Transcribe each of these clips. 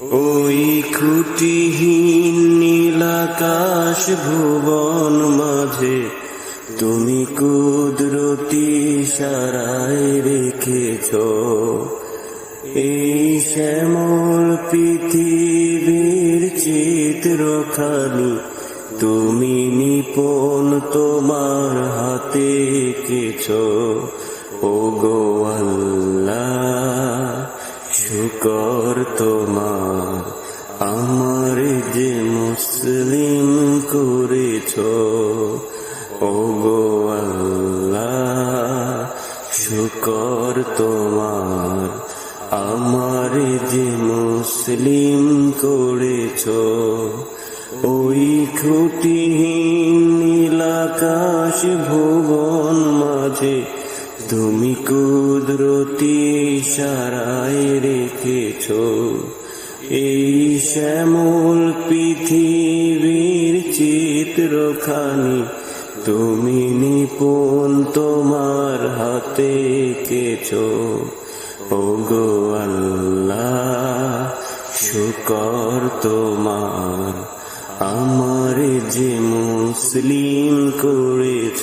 ওই খুঁটিহীন নীলাকাশ ভুবন মাঝে তুমি কুদরতি সারায় রেখেছ। এই শ্যামল পৃথিবীর চিত্রখানি তুমি নিপুণ তোমার হাতে কেছ ও গো আল্লাহ শুকর তোমার, আমার যে মুসলিম করেছ ও গো শুকর তোমার, আমার যে মুসলিম করেছ, ওই খুঁটিহীন নীলাকাশ মাঝে তুমি কুদরতি সারায় রেখেছ। এই শ্যামল পৃথিবীর চিত্রখানি তুমি নিপুণ তোমার হাতে কেছ ও গো আল্লাহ, শুকর তোমার। আমার যে মুসলিম করেছ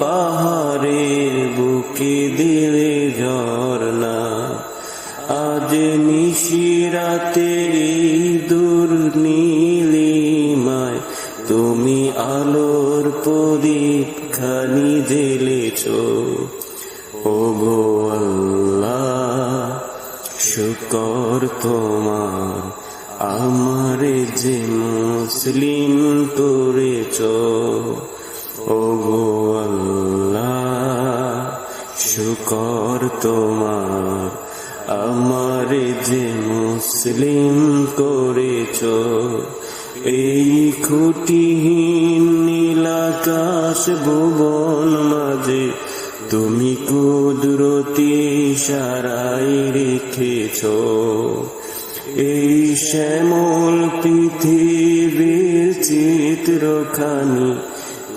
পাহাড়ের বুকে দিলে ঝর্ণা। আজ নিশিরাতে দূর নীলিমায় তুমি আলোর প্রদীপ খানি জেলেছ ও গো আল্লাহ, শুকর তোমার, আমার যে মুসলিম করেছ। শুকর তোমার। আমার যে মুসলিম করেছ, এই খুঁটিহীন নীলাকাশ ভুবন মাঝে তুমি কুদরতি সারাই রেখেছ। এই শ্যামল পৃথিবীর চিত্রখানি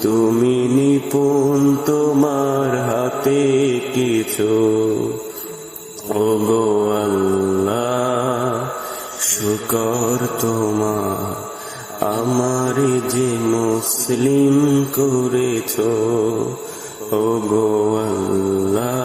তুমি নিপুণ তোমার বলতে কিছু। ওগো আল্লাহ শুকর তোমা আমার যে মুসলিম করেছ ওগো আল্লাহ